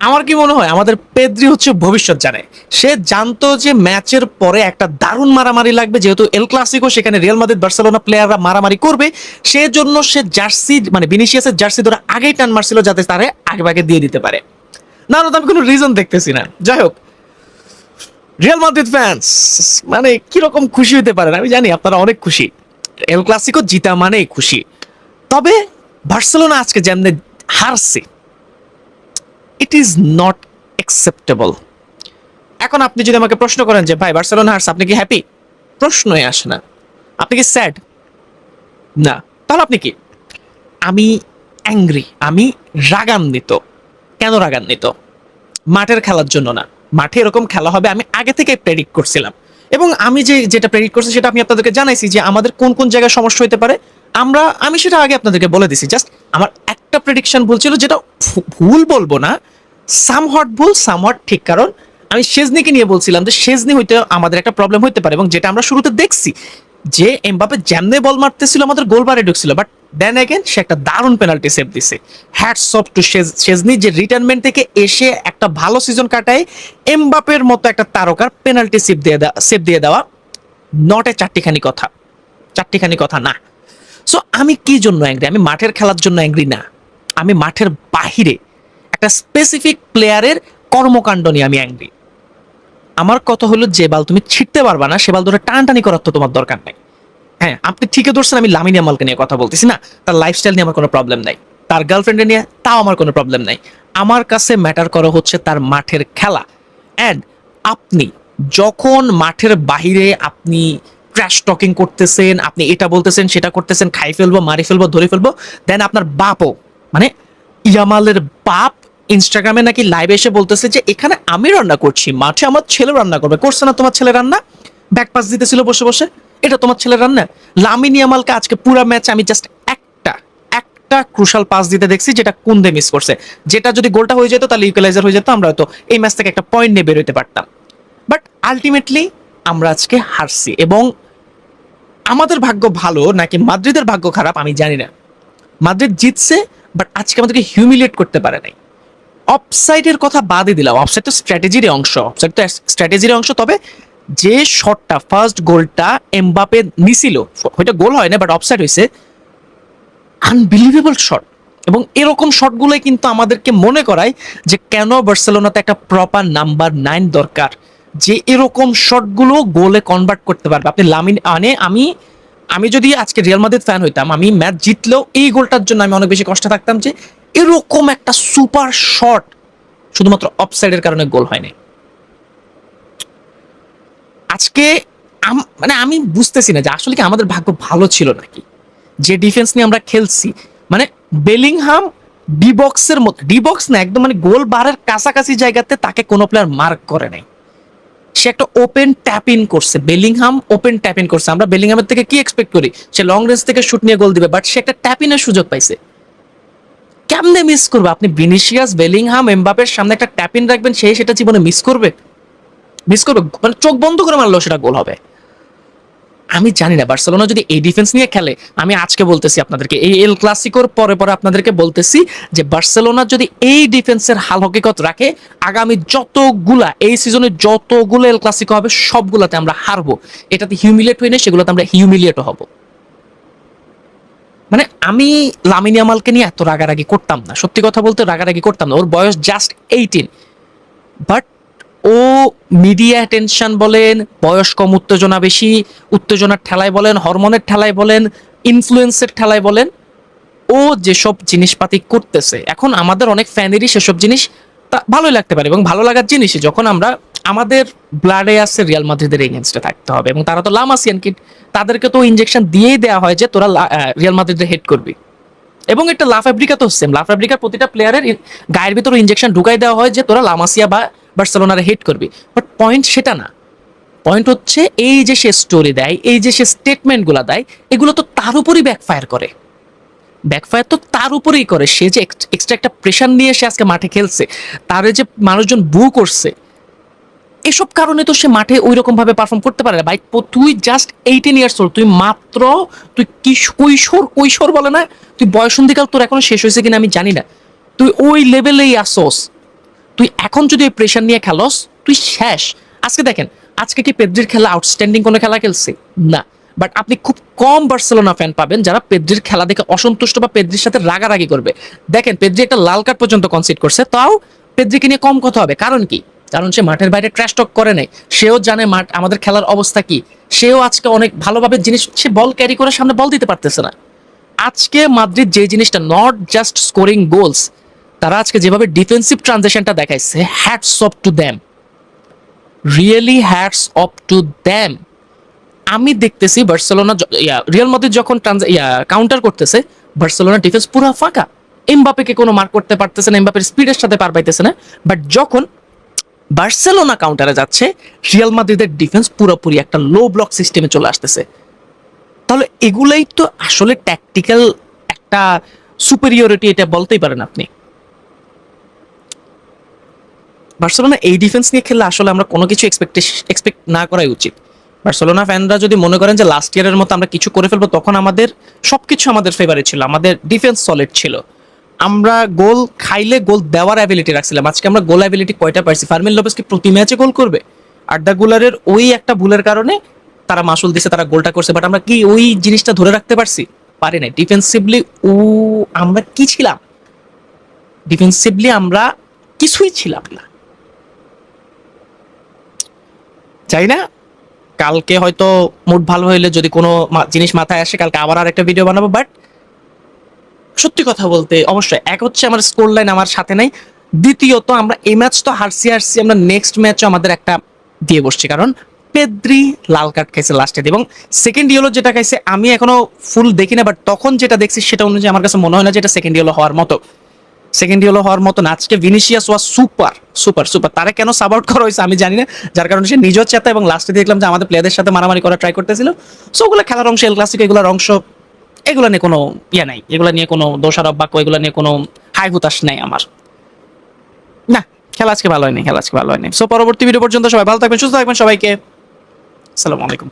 আমার কি মনে হয়? আমাদের পেদ্রি হচ্ছে ভবিষ্যৎ জানে। সে জানতো যে ম্যাচের পরে একটা দারুণ মারামারি লাগবে, যেহেতু এল ক্লাসিকো সেখানে রিয়াল মাদ্রিদ বার্সেলোনা প্লেয়াররা মারামারি করবে। সেজন্য সে জার্সি মানে বিনিশিয়াসের জার্সি ধরে আগেই টান মারছিল যাতে তারে আগে ভাগে দিয়ে দিতে পারে। না না আমি কোনো রিজন দেখতেছি না। যাই হোক। রিয়াল মাদ্রিদ ফ্যান্স মানে কীরকম খুশি হতে পারেন? আমি জানি আপনারা অনেক খুশি। এল ক্লাসিকো জিতা মানেই খুশি। তবে বার্সেলোনা আজকে যেমনি হারছে ইট ইজ নট অ্যাকসেপ্টেবল এখন আপনি যদি আমাকে প্রশ্ন করেন যে, ভাই বার্সেলোনা হারছে, আপনি কি হ্যাপি প্রশ্নই আসে না। আপনি কি স্যাড না। তাহলে আপনি কি? আমি অ্যাংরি আমি রাগান্বিত। কেন রাগান্বিত? মাঠের খেলার জন্য না। মাঠে এরকম খেলা হবে, আমি আগে থেকে প্রেডিক্ট করছিলাম। এবং আমি যে, যেটা প্রেডিক্ট করছি, সেটা আমি আপনাদেরকে জানাইছি যে, আমাদের কোন কোন জায়গায় সমস্যা হতে পারে। আমরা, আমি সেটা আগে আপনাদেরকে বলে দিছি। জাস্ট আমার একটা প্রেডিকশন বলছিল যেটা ভুল বলব না সাম সামহট ভুল সামহট ঠিক। কারণ আমি শেজনিকে নিয়ে বলছিলাম যে শেজনি হইতে আমাদের একটা প্রবলেম হইতে পারে এবং যেটা আমরা শুরুতে দেখছি, যে এমবাপে যেমনে বল মারতেছিল আমাদের গোল বারে ঢুকছিল বাট দেন অ্যাগেন সে একটা দারুণ পেনাল্টি সেভ দিছে। হ্যাটস অফ টু শেজনি যে রিটায়ারমেন্ট থেকে এসে একটা ভালো সিজন কাটায় এমবাপের মতো একটা তারকার পেনাল্টি সেভ দিয়ে দেওয়া সেভ দিয়ে দেওয়া নট এ চারটিখানি কথা। চারটিখানি কথা না। সো আমি কি জন্য অ্যাংরি আমি মাঠের খেলার জন্য অ্যাংরি না। আমি মাঠের বাহিরে একটা স্পেসিফিক প্লেয়ারের কর্মকাণ্ড নিয়ে আমি অ্যাংরি আমার কথা হলো যে বাল তুমি ছিটতে পারবা না, সে বাল ধরে টানটানি করার তো তোমার দরকার নাই। হ্যাঁ আপনি ঠিকই ধরছেন, আমি লামিনী আমালকে নিয়ে কথা বলতেছি না। তার লাইফস্টাইল নিয়ে আমার কোনো প্রবলেম নাই। তার গার্লফ্রেন্ডে নিয়ে তাও আমার কোনো প্রবলেম নাই। আমার কাছে ম্যাটার করা হচ্ছে তার মাঠের খেলা। অ্যান্ড আপনি যখন মাঠের বাহিরে আপনি ট্র্যাশ টকিং করতেছেন, আপনি এটা বলতেছেন, সেটা করতেছেন, খাই ফেলব, মারি ফেলব, ধরে ফেলব দেন আপনার বাপও মানে ইয়ামালের বাপ ইনস্টাগ্রামে নাকি লাইভ এসে বলতেছে যে, এখানে আমি রান্না করছি, মাঠে আমার ছেলে রান্না করবে। করছে না তোমার ছেলে রান্না? ব্যাক পাস দিতেছিল বসে বসে। এটা তোমার ছেলে রান্না? লামিনী আমালকে আজকে পুরো ম্যাচ আমি জাস্ট একটা একটা ক্রুশাল পাস দিতে দেখছি, যেটা কোন কুন্দে মিস করছে। যেটা যদি গোলটা হয়ে যেত, তাহলে ইকুয়ালাইজার হয়ে যেত, আমরা হয়তো এই ম্যাচ থেকে একটা পয়েন্ট নিয়ে বেরোতে পারতাম। বাট আলটিমেটলি আমরা আজকে হারছি এবং আমাদের ভাগ্য ভালো নাকি মাদ্রিদের ভাগ্য খারাপ আমি জানি না। মাদ্রিদ জিতছে বাট আজকে আমাদেরকে হিউমিলিয়েট করতে পারে নাই। অফসাইডের কথা বাদই দিলাম। অফসাইড তো স্ট্র্যাটেজির অংশ। অফসাইড তো স্ট্র্যাটেজির অংশ। তবে যে শটটা ফার্স্ট গোলটা এমবাপে নিছিল ওইটা গোল হয় না বাট অফসাইড হয়েছে। আনবিলিভেবল শট এবং এরকম শটগুলোই কিন্তু আমাদেরকে মনে করায় যে কেন বার্সেলোনাতে একটা প্রপার নাম্বার নাইন দরকার। যে এরকম শটগুলো গোলে কনভার্ট করতে পারবে। আপনি লামিন আনে, আমি আমি যদি আজকে রিয়াল মাদ্রিদ ফ্যান হইতাম, আমি ম্যাচ জিতলেও এই গোলটার জন্য আমি অনেক বেশি কষ্টে থাকতাম যে এরকম একটা সুপার শট শুধুমাত্র অফসাইডের কারণে গোল হয়নি। আজকে মানে আমি বুঝতেছি না যে আসলে কি আমাদের ভাগ্য ভালো ছিল নাকি? যে ডিফেন্স নিয়ে আমরা খেলছি মানে বেলিংহাম ডিবক্সের মতো ডিবক্স না, একদম মানে গোল বারের কাছাকাছি জায়গাতে তাকে কোনো প্লেয়ার মার্ক করে নাই। সে একটা ওপেন ট্যাপ ইন করছে বেলিংহাম ওপেন ট্যাপ ইন করছে। আমরা বেলিংহামের থেকে কি এক্সপেক্ট করি? সে লং রেঞ্জ থেকে শুট নিয়ে গোল দিবে বাট সে একটা ট্যাপ ইনের সুযোগ পাইছে। কেমনে মিস করবে? আপনি ভিনিসিয়াস বেলিংহাম এমবাপের সামনে একটা ট্যাপ ইন রাখবেন সেই সেটা জীবনে মিস করবে? মিস করবে? মানে চোখ বন্ধ করে মারলেও সেটা গোল হবে। আমি জানি না, বার্সেলোনা যদি এই ডিফেন্স নিয়ে খেলে, আমি আজকে বলতেছি আপনাদেরকে, এই এল ক্লাসিকোর পরে পরে আপনাদেরকে বলতেছি যে বার্সেলোনা যদি এই ডিফেন্সের হাল হকিকত রাখে, আগামী যতগুলা, এই সিজনে যতগুলো এল ক্লাসিকো হবে, সবগুলাতে আমরা হারবো। এটাতে হিউমিলিয়েট হই না সেগুলোতে আমরা হিউমিলিয়েটও হব। মানে আমি লামিনী আমালকে নিয়ে এত রাগারাগি করতাম না, সত্যি কথা বলতে রাগারাগি করতাম না, ওর বয়স জাস্ট এইটিন বাট ও মিডিয়া অ্যাটেনশন বলেন, বয়স কম, উত্তেজনা বেশি, উত্তেজনার ঠেলায় বলেন, হরমোনের ঠেলায় বলেন ইনফ্লুয়েন্সের ঠেলায় বলেন, ও যেসব জিনিসপাতি করতেছে। এখন আমাদের অনেক ফ্যানেরই সেসব জিনিস তা ভালোই লাগতে পারে এবং ভালো লাগার জিনিসই যখন আমরা আমাদের ব্লাডে আছে রিয়াল মাদ্রিদের এগেনস্টে থাকতে হবে এবং তারা তো লামাসিয়ান কিট তাদেরকে তো ইনজেকশন দিয়েই দেওয়া হয় যে তোরা রিয়াল মাদ্রিদের হেড করবি। এবং একটা লাফ আফ্রিকা তো সেম লাফ আফ্রিকার প্রতিটা প্লেয়ারের গায়ের ভিতরে ইনজেকশন ঢুকাই দেওয়া হয় যে তোরা লামাসিয়া বা বার্সেলোনারে হেড করবি। বাট পয়েন্ট সেটা না। পয়েন্ট হচ্ছে এই যে সে স্টোরি দেয়, এই যে সে স্টেটমেন্টগুলো দেয়, এগুলো তো তার উপরই ব্যাকফায়ার করে। ব্যাকফায়ার তো তার উপরেই করে। সে যে এক্সট্রা একটা প্রেশার নিয়ে সে আজকে মাঠে খেলছে, তার যে মানুষজন বু করছে, এসব কারণে তো সে মাঠে ওই রকম ভাবে পারফর্ম করতে পারে না। ভাই তুই জাস্ট এইটিন ইয়ার্স ওল্ড তুই মাত্র, তুই কিশ- কৈশোর কৈশোর বলে না, তুই বয়সন্ধিকাল তোর এখনও শেষ হয়েছে কিনা আমি জানি না। তুই ওই লেভেলেই আসোস। তুই এখন যদি ওই প্রেশার নিয়ে খেলোস, তুই শেষ। আজকে দেখেন, আজকে কি পেদ্রির খেলা আউটস্ট্যান্ডিং কোনো খেলা খেলছে? না। বাট আপনি খুব কম বার্সেলোনা ফ্যান পাবেন যারা পেদ্রির খেলা দেখে অসন্তুষ্ট বা পেদ্রির সাথে রাগারাগি করবে। দেখেন, পেদ্রি একটা লাল কার্ড পর্যন্ত কনসিড করছে, তাও পেদ্রিকে নিয়ে কম কথা হবে। কারণ কি? কারণ সে মাঠের বাইরে ট্র্যাশ টক করে নাই। সেও জানে মাঠ, আমাদের খেলার অবস্থা কি। সেও আজকে অনেক ভালোভাবে জিনিস, সে বল ক্যারি করে সামনে বল দিতে পারতেছে না। আজকে মাদ্রিদ যে জিনিসটা নট জাস্ট স্কোরিং গোলস তারা আজকে যেভাবে ডিফেন্সিভ ট্রানজেকশনটা দেখাইছে hats off to them really hats off to them আমি দেখতেছি বার্সেলোনা ইয়া রিয়াল মাদ্রিদ যখন ইয়া কাউন্টার করতেছে, বার্সেলোনা ডিফেন্স পুরো ফাঁকা। এমবাপেকে কোনো মার্ক করতে পারতেছে না এমবাপের স্পিডের সাথে পার পাইতেছে না। বাট যখন বার্সেলোনা কাউন্টারে যাচ্ছে রিয়াল মাদ্রিদের ডিফেন্স পুরোপুরি একটা লো ব্লক সিস্টেমে চলে আসতেছে। তাহলে এগুলাই তো আসলে ট্যাকটিক্যাল একটা সুপেরিয়রিটি এটা বলতেই পারেন আপনি। বার্সেলোনা এই ডিফেন্স নিয়ে খেললে আসলে আমরা কোনো কিছু এক্সপেক্টেশন এক্সপেক্ট না করাই উচিত। বার্সেলোনা ফ্যানরা যদি মনে করেন যে লাস্ট ইয়ারের মতো আমরা কিছু করে ফেলব, তখন আমাদের সব কিছু আমাদের ফেভারে ছিল, আমাদের ডিফেন্স সলিড ছিল। আমরা গোল খাইলে গোল দেওয়ার অ্যাবিলিটি রাখছিলাম। আজকে আমরা গোল অ্যাবিলিটি কয়টা পাইছি? ফার্মিন লোপেস কি প্রতি ম্যাচে গোল করবে। আড্ডা গুলারের ওই একটা ভুলের কারণে তারা মাসুল দিছে, তারা গোলটা করছে বাট আমরা কি ওই জিনিসটা ধরে রাখতে পারছি? পারি না ডিফেন্সিভলি ও আমরা কি ছিলাম? ডিফেন্সিভলি আমরা কিছুই ছিলাম না। চাই না। কালকে হয়তো মুড ভালো হইলে যদি কোনো জিনিস মাথায় আসে, কালকে আবার আর একটা ভিডিও বানাবো বাট সত্যি কথা বলতে অবশ্যই এক হচ্ছে আমার স্কোর লাইন আমার সাথে নাই। দ্বিতীয়ত আমরা এই ম্যাচ তো হারছি হারছি, আমরা নেক্সট ম্যাচও আমাদের একটা দিয়ে বসছি, কারণ পেদ্রি লাল কার্ড খাইছে লাস্টে এবং সেকেন্ড ইয়েলো যেটা খাইছে, আমি এখনও ফুল দেখি না বাট তখন যেটা দেখছি সেটা অনুযায়ী আমার কাছে মনে হয় না যে এটা সেকেন্ড ইয়েলো হওয়ার মতো। সেকেন্ড ইয়েলো হওয়ার মতো না আজকে ভিনিসিয়াস ওয়া সুপার সুপার সুপার। তারা কেন সাব আউট করা হয়েছে আমি জানি না। যার কারণে সে নিজেও চেতা এবং লাস্টে দেখলাম যে আমাদের প্লেয়ারদের সাথে মারামারি করা ট্রাই করতেছিল। সো ওগুলো খেলার অংশ এল ক্লাসিক এগুলোর অংশ, এগুলো নিয়ে কোনো ইয়ে নাই। এগুলো নিয়ে কোনো দোষারোপ বাক্য এগুলো নিয়ে কোনো হাই হুতাশ নাই আমার। না, খেলা আজকে ভালো হয়নি, খেলা আজকে ভালো হয়নি। সো পরবর্তী ভিডিও পর্যন্ত সবাই ভালো থাকবেন, সুস্থ থাকবেন সবাইকে। আসসালামু আলাইকুম।